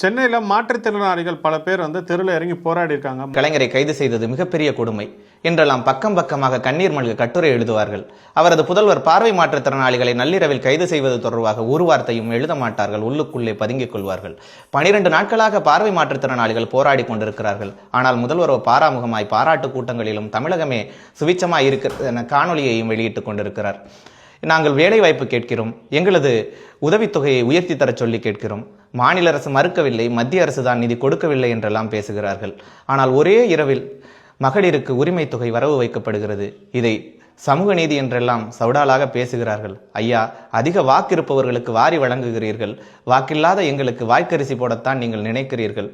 சென்னையில் மாற்றுத்திறனாளிகள் பல பேர் வந்து தெருவில் இறங்கி போராடி இருக்காங்க. கலைஞரை கைது செய்தது மிகப்பெரிய கொடுமை. என்றெல்லாம் பக்கம் பக்கமாக கண்ணீர் மல்க கட்டுரை எழுதுவார்கள். அவரது புதல்வர் பார்வை மாற்றுத்திறனாளிகளை நள்ளிரவில் கைது செய்வது தொடர்பாக ஒரு வார்த்தையும் எழுத மாட்டார்கள். உள்ளுக்குள்ளே பதுங்கிக் கொள்வார்கள். பனிரெண்டு நாட்களாக பார்வை மாற்றுத்திறனாளிகள் போராடி கொண்டிருக்கிறார்கள். ஆனால் முதல்வரோ பாராமுகமாய் பாராட்டு கூட்டங்களிலும் தமிழகமே சுவிச்சமாய் இருக்கிறது என காணொலியையும் வெளியிட்டுக் கொண்டிருக்கிறார். நாங்கள் வேலை வாய்ப்பு கேட்கிறோம். எங்களது உதவித்தொகையை உயர்த்தி தரச் சொல்லி கேட்கிறோம். மாநில அரசு மறுக்கவில்லை மத்திய அரசு தான் நிதி கொடுக்கவில்லை என்றெல்லாம் பேசுகிறார்கள். ஆனால் ஒரே இரவில் மகளிருக்கு உரிமை தொகை வரவு வைக்கப்படுகிறது. இதை சமூக நீதி என்றெல்லாம் சவுடாலாக பேசுகிறார்கள். ஐயா அதிக வாக்கு இருப்பவர்களுக்கு வாரி வழங்குகிறீர்கள். வாக்கில்லாத எங்களுக்கு வாய்க்கரிசி போடத்தான் நீங்கள் நினைக்கிறீர்கள்.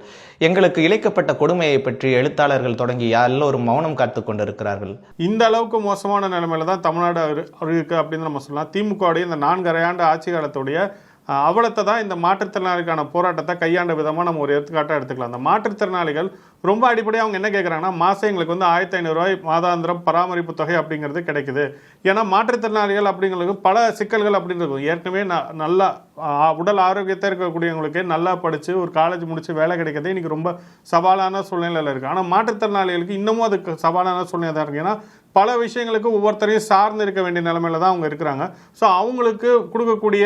எங்களுக்கு இழைக்கப்பட்ட கொடுமையை பற்றி எழுத்தாளர்கள் தொடங்கி எல்லோரும் மௌனம் காத்து கொண்டிருக்கிறார்கள். இந்த அளவுக்கு மோசமான நிலைமையில தான் தமிழ்நாடு இருக்கு அப்படின்னு நம்ம சொல்லலாம். திமுகவுடைய இந்த நான்கரை ஆண்டு ஆட்சி காலத்துடைய அவலத்தை தான் இந்த மாற்றுத்திறனாளிக்கான போராட்டத்தை கையாண்ட விதமாக நம்ம ஒரு எடுத்துக்காட்டாக எடுத்துக்கலாம். அந்த மாற்றுத்திறனாளிகள் ரொம்ப அடிப்படையாக அவங்க என்ன கேட்குறாங்கன்னா மாதம் எங்களுக்கு வந்து ஆயிரத்தி ஐநூறுரூவாய் மாதாந்திரம் பராமரிப்பு தொகை அப்படிங்கிறது கிடைக்குது. ஏன்னா மாற்றுத்திறனாளிகள் அப்படிங்கிறது பல சிக்கல்கள் அப்படின்றது ஏற்கனவே ந- நல்லா உடல் ஆரோக்கியத்தை இருக்கக்கூடியவங்களுக்கே நல்லா படித்து ஒரு காலேஜ் முடித்து வேலை கிடைக்கிறது இன்றைக்கி ரொம்ப சவாலான சூழ்நிலையில் இருக்குது ஆனால் மாற்றுத்திறனாளிகளுக்கு இன்னமும் அதுக்கு சவாலான சூழ்நிலை தான் இருக்குது ஏன்னா பல விஷயங்களுக்கு ஒவ்வொருத்தரையும் சார்ந்து இருக்க வேண்டிய நிலமையில தான் அவங்க இருக்கிறாங்க. ஸோ அவங்களுக்கு கொடுக்கக்கூடிய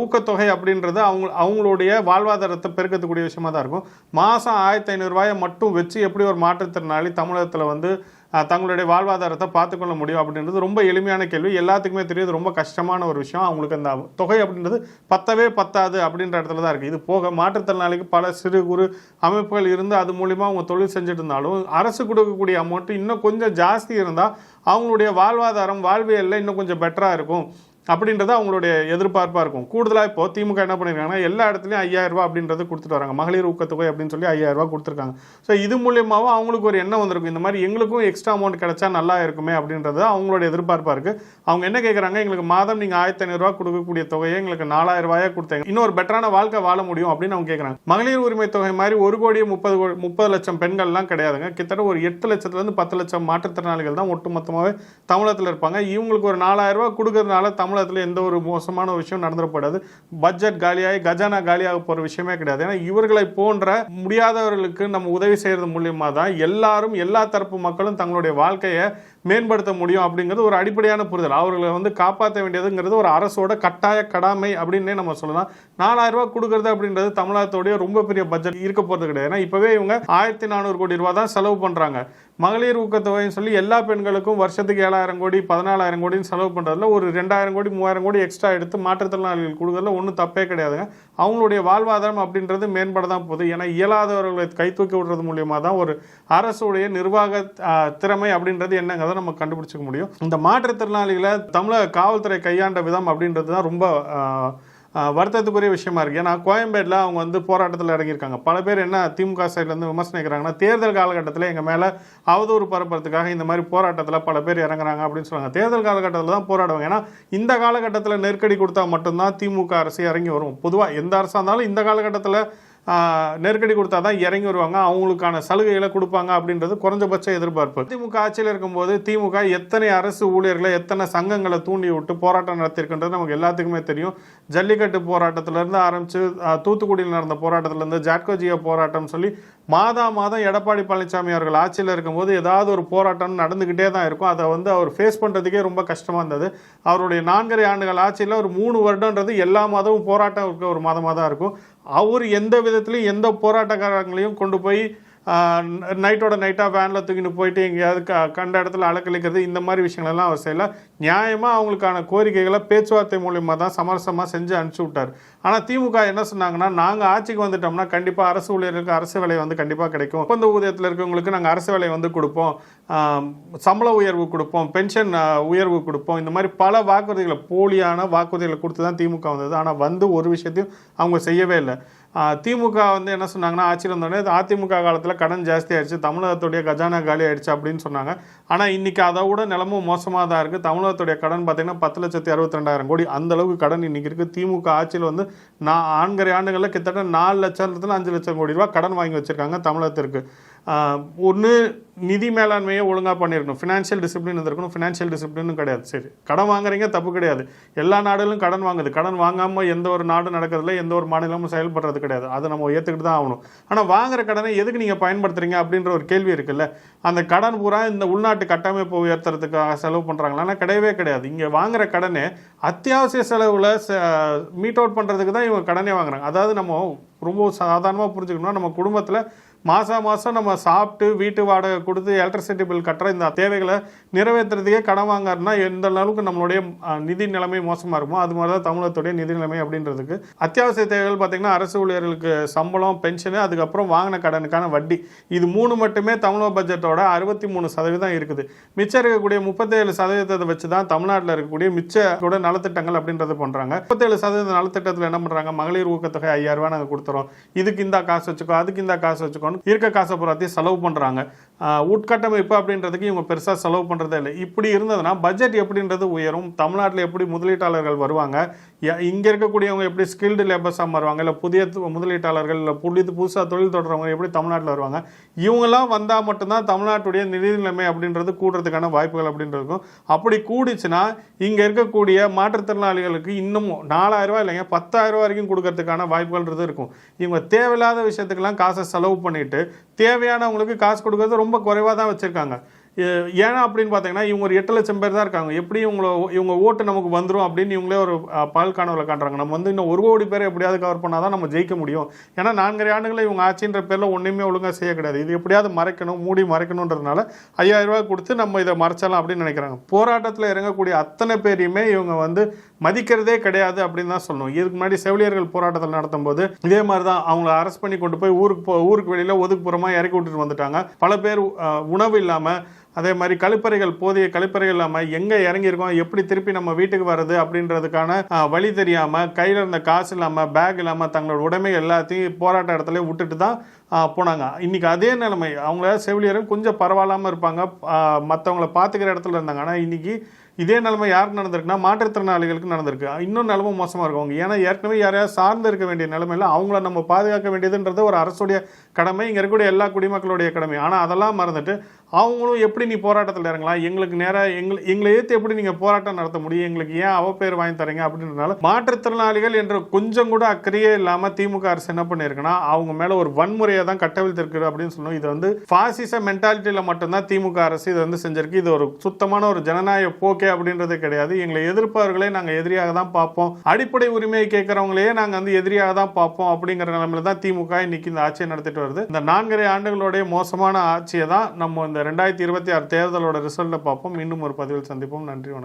ஊக்கத்தொகை அப்படின்றது அவங்க அவங்களுடைய வாழ்வாதாரத்தை பெருக்கத்துக்கூடிய விஷயமா தான் இருக்கும். மாதம் ஆயிரத்தி ஐநூறுரூவாயை மட்டும் வச்சு எப்படி ஒரு மாற்றுத்திறனாளி தமிழகத்தில் வந்து தங்களுடைய வாழ்வாதாரத்தை பார்த்துக்கொள்ள முடியும் அப்படின்றது ரொம்ப எளிமையான கேள்வி. எல்லாத்துக்குமே தெரியுது ரொம்ப கஷ்டமான ஒரு விஷயம். அவங்களுக்கு அந்த தொகை அப்படின்றது பத்தவே பத்தாது அப்படின்ற இடத்துல தான் இருக்குது இது போக மாற்றுத்திறனாளிக்கு பல சிறு குறு அமைப்புகள் இருந்து அது மூலிமா அவங்க தொழில் செஞ்சுட்டு இருந்தாலும் அரசு கொடுக்கக்கூடிய அமௌண்ட் இன்னும் கொஞ்சம் ஜாஸ்தி இருந்தால் அவங்களுடைய வாழ்வாதாரம் வாழ்வியலில் இன்னும் கொஞ்சம் பெட்டராக இருக்கும். அப்படின்றது அவங்களுடைய எதிர்பார்ப்பாக இருக்கும். கூடுதலாக இப்போ திமுக என்ன பண்ணியிருக்காங்கன்னா எல்லா இடத்துலையும் ஐயாயிரம் ரூபாய் அப்படின்றது கொடுத்துட்டு வராங்க. மகளிர் ஊக்கத்தொகை அப்படின்னு சொல்லி ஐயாயிரம் ரூபாய் கொடுத்துருக்காங்க. ஸோ இது மூலியமாகவும் அவங்களுக்கு ஒரு எண்ணம் வந்திருக்கும். இந்த மாதிரி எங்களுக்கும் எக்ஸ்ட்ரா அமௌண்ட் கிடைச்சா நல்லா இருக்குமே அப்படின்றது அவங்களோட எதிர்பார்ப்பாக இருக்குது அவங்க என்ன கேட்குறாங்க எங்களுக்கு மாதம் நீங்கள் ஆயிரத்தி ஐநூறுரூவா கொடுக்கக்கூடிய தொகையை எங்களுக்கு நாலாயிரம் ரூபாயா கொடுத்தாங்க. இன்னொரு பெட்டரான வாழ்க்கை வாழ முடியும் அப்படின்னு அவங்க கேட்குறாங்க மகளிர் உரிமை தொகை மாதிரி ஒரு கோடி முப்பது முப்பது லட்சம் பெண்கள்லாம் கிடையாதுங்க. கிட்டத்தட்ட ஒரு எட்டு லட்சத்துலேருந்து பத்து லட்சம் மாற்றுத்திறனாளிகள் தான் ஒட்டுமொத்தமாகவே தமிழகத்தில் இருப்பாங்க. இவங்களுக்கு ஒரு நாலாயிரம் ரூபாய் கொடுக்கறதுனால தமிழகத்தில் எந்த ஒரு மோசமான விஷயம் நடந்துடப்படாது. பட்ஜெட் காலியாகி கஜானா காலியாக போகிற விஷயமே கிடையாது. ஏன்னா இவர்களை போன்ற முடியாதவர்களுக்கு நம்ம உதவி செய்கிறது மூலியமாக தான் எல்லாரும் எல்லா தரப்பு மக்களும் தங்களுடைய வாழ்க்கையை மேம்படுத்த முடியும் அப்படிங்கிறது ஒரு அடிப்படையான புரிதல். அவர்களை வந்து காப்பாற்ற வேண்டியதுங்கிறது ஒரு அரசோட கட்டாய கடமை அப்படின்னே நம்ம சொல்லலாம். நாலாயிரம் ரூபாய் கொடுக்கறது அப்படின்றது தமிழகத்தோடைய ரொம்ப பெரிய பட்ஜெட் இருக்க போகிறது கிடையாது. ஏன்னா இப்போவே இவங்க ஆயிரத்தி நானூறு கோடி ரூபாய் தான் செலவு பண்ணுறாங்க மகளிர் ஊக்கத்தொகைன்னு சொல்லி எல்லா பெண்களுக்கும் வருஷத்துக்கு ஏழாயிரம் கோடி பதினாலாயிரம் கோடின்னு செலவு பண்ணுறதுல ஒரு ரெண்டாயிரம் கோடி மூவாயிரம் கோடி எக்ஸ்ட்ரா எடுத்து மாற்றுத்திறனாளிகள் கொடுக்கறதுல ஒன்றும் தப்பே கிடையாதுங்க. அவங்களுடைய வாழ்வாதாரம் அப்படின்றது மேம்பட தான் போகுது. ஏன்னா இயலாதவர்களை கை தூக்கி விடுறது மூலியமா தான் ஒரு அரசுடைய நிர்வாக திறமை அப்படின்றது என்னங்கிறத நம்ம கண்டுபிடிச்சிக்க முடியும். இந்த மாற்றுத்திறனாளிகளை தமிழக காவல்துறை கையாண்ட விதம் அப்படின்றது தான் ரொம்ப வருத்தத்துக்குரிய விஷயமா இருக்கு. ஏன்னா கோயம்பேட்டில் அவங்க வந்து போராட்டத்தில் இறங்கியிருக்காங்க. பல பேர் என்ன திமுக சைட்லேருந்து விமர்சனிக்கிறாங்கன்னா தேர்தல் காலகட்டத்தில் எங்கள் மேலே அவதூறு பரப்புறதுக்காக இந்த மாதிரி போராட்டத்தில் பல பேர் இறங்குறாங்க அப்படின்னு சொல்லுவாங்க தேர்தல் காலகட்டத்தில் தான் போராடுவாங்க. ஏன்னா இந்த காலகட்டத்தில் நெருக்கடி கொடுத்தா மட்டும்தான் திமுக அரசு இறங்கி வரும். பொதுவாக எந்த அரசாக இருந்தாலும் இந்த காலகட்டத்தில் நெருக்கடி கொடுத்தா தான் இறங்கி வருவாங்க. அவங்களுக்கான சலுகைகளை கொடுப்பாங்க அப்படின்றது குறைஞ்சபட்ச எதிர்பார்ப்பு. திமுக ஆட்சியில் இருக்கும்போது திமுக எத்தனை அரசு ஊழியர்களை எத்தனை சங்கங்களை தூண்டி விட்டு போராட்டம் நடத்தியிருக்கின்றது நமக்கு எல்லாத்துக்குமே தெரியும். ஜல்லிக்கட்டு போராட்டத்திலேருந்து ஆரம்பித்து தூத்துக்குடியில் நடந்த போராட்டத்திலேருந்து ஜாட்கோஜியா போராட்டம் சொல்லி மாதா மாதம் எடப்பாடி பழனிசாமி அவர்கள் ஆட்சியில் இருக்கும்போது ஏதாவது ஒரு போராட்டம் நடந்துக்கிட்டே தான் இருக்கும். அதை வந்து அவர் ஃபேஸ் பண்ணுறதுக்கே ரொம்ப கஷ்டமாக இருந்தது. அவருடைய நான்கரை ஆண்டுகள் ஆட்சியில் ஒரு மூணு வருடன்றது எல்லா மாதமும் போராட்டம் இருக்க ஒரு மாதமாக தான் இருக்கும். அவர் எந்த வித விதத்துலையும் எந்த போராட்டக்காரங்களையும் கொண்டு போய் நைட்டோட நைட்டாக வேனில் தூக்கிட்டு போயிட்டு எங்கேயாவது க கண்ட இடத்துல அலக்கழிக்கிறது இந்த மாதிரி விஷயங்களெல்லாம் அவர் செய்யல. நியாயமாக அவங்களுக்கான கோரிக்கைகளை பேச்சுவார்த்தை மூலியமாக தான் சமரசமாக செஞ்சு அனுப்பிச்சி விட்டார். ஆனால் திமுக என்ன சொன்னாங்கன்னா நாங்கள் ஆட்சிக்கு வந்துட்டோம்னா கண்டிப்பாக அரசு ஊழியர்களுக்கு அரசு வேலை வந்து கண்டிப்பாக கிடைக்கும். ஒப்பந்த ஊதியத்தில் இருக்கவங்களுக்கு நாங்கள் அரசு வேலை வந்து கொடுப்போம். சம்பள உயர்வு கொடுப்போம் பென்ஷன் உயர்வு கொடுப்போம். இந்த மாதிரி பல வாக்குறுதிகளை போலியான வாக்குறுதிகளை கொடுத்து தான் திமுக வந்தது. ஆனால் வந்து ஒரு விஷயத்தையும் அவங்க செய்யவே இல்லை. திமுக வந்து என்ன சொன்னாங்கன்னா ஆட்சியில் வந்தோடனே அதிமுக காலத்தில் கடன் ஜாஸ்தி ஆயிடுச்சு தமிழகத்துடைய கஜானா காலி ஆயிடுச்சு அப்படின்னு சொன்னாங்க. ஆனால் இன்றைக்கி அதை விட நிலமும் மோசமாக தான் இருக்குது தமிழகத்துடைய கடன் பார்த்தீங்கன்னா பத்து லட்சத்தி அறுபத்தி ரெண்டாயிரம் கோடி அந்தளவுக்கு கடன் இன்னைக்கு இருக்குது திமுக ஆட்சியில் வந்து நான் ஆண்கரை ஆண்டுகளில் கிட்டத்தட்ட நாலு லட்சத்துல அஞ்சு லட்சம் கோடி ரூபா கடன் வாங்கி வச்சிருக்காங்க தமிழகத்திற்கு. ஒன்று நிதி மேலாண்மையை ஒழுங்காக பண்ணியிருக்கணும் ஃபினான்ஷியல் டிசிப்ளின் இருந்திருக்கணும். ஃபினான்ஷியல் டிசிப்ளினும் கிடையாது. சரி. கடன் வாங்குறீங்க தப்பு கிடையாது. எல்லா நாடுகளும் கடன் வாங்குது. கடன் வாங்காமல் எந்த ஒரு நாடும் நடக்கிறதுல எந்த ஒரு மாநிலமும் செயல்படுறது கிடையாது. அதை நம்ம ஏற்றுக்கிட்டு தான் ஆகணும். ஆனால் வாங்குற கடனை எதுக்கு நீங்கள் பயன்படுத்துறீங்க அப்படின்ற ஒரு கேள்வி இருக்குல்ல. அந்த கடன் பூரா இந்த உள்நாட்டு கட்டமைப்பு உயர்த்துறதுக்காக செலவு பண்ணுறாங்களா ஆனால் கிடையவே கிடையாது. இங்கே வாங்குற கடனே அத்தியாவசிய செலவில் மீட் அவுட் பண்ணுறதுக்கு தான் இவங்க கடனே வாங்குறாங்க. அதாவது நம்ம ரொம்ப சாதாரணமாக புரிஞ்சுக்கணும்னா நம்ம குடும்பத்தில் மாதம் மாதம் நம்ம சாப்பிட்டு வீட்டு வாடகை கொடுத்து எலக்ட்ரிசிட்டி பில் கட்டுற இந்த தேவைகளை நிறைவேற்றுறதுக்கே கடன் வாங்காருன்னா எந்த அளவுக்கு நம்மளுடைய நிதி நிலைமை மோசமாக இருக்குமோ அது மாதிரி தான் தமிழகத்துடைய நிதி நிலைமை அப்படின்றதுக்கு. அத்தியாவசிய தேவைகள் பார்த்திங்கன்னா அரசு ஊழியர்களுக்கு சம்பளம் பென்ஷனு அதுக்கப்புறம் வாங்கின கடனுக்கான வட்டி. இது மூணு மட்டுமே தமிழக பட்ஜெட்டோட அறுபத்தி மூணு சதவீதம் இருக்குது. மிச்சம் இருக்கக்கூடிய முப்பத்தேழு சதவீதத்தை வச்சு தான் தமிழ்நாட்டில் இருக்கக்கூடிய மிச்சோட நலத்திட்டங்கள் அப்படின்றது பண்ணுறாங்க முப்பத்தேழு சதவீத நலத்திட்டத்தில் என்ன பண்ணுறாங்க மகளிர் ஊக்கத்தொகை ஐயாயிரம் ரூபாய் நாங்கள் கொடுத்துறோம். இதுக்கு இந்த காசு வச்சுக்கோ அதுக்கு இந்த காசு வச்சுக்கோ இருக்க காசை பூராத்தையும் செலவு பண்ணுறாங்க உட்கட்டமைப்பு அப்படின்றதுக்கு இவங்க பெருசாக செலவு பண்ணுறதே இல்லை. இப்படி இருந்ததுன்னா பட்ஜெட் எப்படின்றது உயரும். தமிழ்நாட்டில் எப்படி முதலீட்டாளர்கள் வருவாங்க? இங்கே இருக்கக்கூடியவங்க எப்படி ஸ்கில்டு லேபர்ஸாக மாறுவாங்க? இல்லை புதிய முதலீட்டாளர்கள் இல்லை புதிய புதுசாக தொழில் தொடர்றவங்க எப்படி தமிழ்நாட்டில் வருவாங்க? இவங்கெல்லாம் வந்தால் மட்டும்தான் தமிழ்நாட்டுடைய நிதி நிலைமை அப்படின்றது கூடுறதுக்கான வாய்ப்புகள் அப்படின்றதுக்கும் அப்படி கூடிச்சுன்னா இங்கே இருக்கக்கூடிய மாற்றுத்திறனாளிகளுக்கு இன்னமும் நாலாயிரரூவா இல்லைங்க பத்தாயிரம் வரைக்கும் கொடுக்கறதுக்கான வாய்ப்புகள்ன்றது இருக்கும். இவங்க தேவையில்லாத விஷயத்துக்கெல்லாம் காசை செலவு பண்ணிட்டு தேவையானவங்களுக்கு காசு கொடுக்கறது ரொம்ப ரொம்ப குறைவாக தான் வச்சுருக்காங்க. ஏன்னா அப்படின்னு பார்த்தீங்கன்னா இவங்க ஒரு எட்டு லட்சம் பேர் தான் இருக்காங்க. எப்படி இவங்கள இவங்க ஓட்டு நமக்கு வந்துடும் அப்படின்னு இவங்களே ஒரு பால் காணவில் காட்டுறாங்க. நம்ம வந்து இன்னும் ஒரு கோடி பேரை எப்படியாவது கவர் பண்ணால் தான் நம்ம ஜெயிக்க முடியும். ஏன்னா நான்கரை ஆண்டுகளில் இவங்க ஆட்சின்ற பேரில் ஒன்றுமே ஒழுங்காக செய்ய கிடையாது. இது எப்படியாவது மறைக்கணும் மூடி மறைக்கணுன்றதுனால ஐயாயிரம் ரூபாய் கொடுத்து நம்ம இதை மறைச்சலாம் அப்படின்னு நினைக்கிறாங்க. போராட்டத்தில் இறங்கக்கூடிய அத்தனை பேரையுமே இவங்க வந்து மதிக்கிறதே கிடையாது அப்படின்னு தான் சொல்லணும். இதுக்கு முன்னாடி செவிலியர்கள் போராட்டத்தில் நடத்தும் போது இதே மாதிரி தான் அவங்கள அரெஸ்ட் பண்ணி கொண்டு போய் ஊருக்கு போ ஊருக்கு வெளியில் ஒதுக்குப்புறமாக இறக்கி விட்டுட்டு வந்துட்டாங்க. பல பேர் உணவு இல்லாமல் அதே மாதிரி கழிப்பறைகள் போதிய கழிப்பறைகள் இல்லாமல் எங்கே இறங்கியிருக்கோம் எப்படி திருப்பி நம்ம வீட்டுக்கு வர்றது அப்படின்றதுக்கான வழி தெரியாமல் கையில் இருந்த காசு இல்லாமல் பேக் இல்லாமல் தங்களோட உடைமை எல்லாத்தையும் போராட்ட இடத்துல விட்டுட்டு தான் போனாங்க. இன்றைக்கி அதே நிலைமை. அவங்கள செவிலியரும் கொஞ்சம் பரவாயில்லாமல் இருப்பாங்க. மற்றவங்கள பார்த்துக்கிற இடத்துல இருந்தாங்க. ஆனால் இன்றைக்கி இதே நிலைமை யாருக்கு நடந்திருக்குன்னா மாற்றுத்திறனாளிகளுக்கு நடந்திருக்கு. இன்னும் நிலைமை மோசமாக இருக்கும். அவங்க ஏன்னா ஏற்கனவே யாரையாவது சார்ந்து இருக்க வேண்டிய நிலைமையில் அவங்கள நம்ம பாதுகாக்க வேண்டியதுன்றது ஒரு அரசுடைய கடமை இங்கே இருக்கக்கூடிய எல்லா குடிமக்களுடைய கடமை. ஆனால் அதெல்லாம் மறந்துட்டு அவங்களும் எப்படி நீ போராட்டத்தில் இறங்கலாம்? எங்களுக்கு நேராக எங்களை எங்களை ஏற்று எப்படி நீங்கள் போராட்டம் நடத்த முடியும்? எங்களுக்கு ஏன் அவப்பேர் வாங்கி தரீங்க? அப்படின்றனால மாற்றுத்திறனாளிகள் என்ற கொஞ்சம் கூட அக்கறையே இல்லாமல் திமுக அரசு என்ன பண்ணியிருக்குன்னா அவங்க மேலே ஒரு வன்முறையை தான் கட்டவிழ்த்திருக்கு அப்படின்னு சொல்லணும். இது வந்து பாசிச மென்டாலிட்டியில் மட்டும்தான் திமுக அரசு இதை வந்து செஞ்சிருக்கு. இது ஒரு சுத்தமான ஒரு ஜனநாயக போக்கே அப்படின்றது கிடையாது. எங்களை எதிர்ப்பவர்களே நாங்கள் எதிரியாக தான் பார்ப்போம். அடிப்படை உரிமையை கேட்குறவங்களையே நாங்கள் வந்து எதிரியாக தான் பார்ப்போம் அப்படிங்கிற நிலைமையில தான் திமுக இன்னைக்கு இந்த ஆட்சியை நடத்திட்டு வருது. இந்த நான்கரை ஆண்டுகளுடைய மோசமான ஆட்சியை தான் நம்ம இந்த ரெண்டாயிரத்தி இருபத்தி ஆறு தேர்தலோட ரிசல்ட்டை பார்ப்போம். மீண்டும் ஒரு பதிவில் சந்திப்போம். நன்றி வணக்கம்.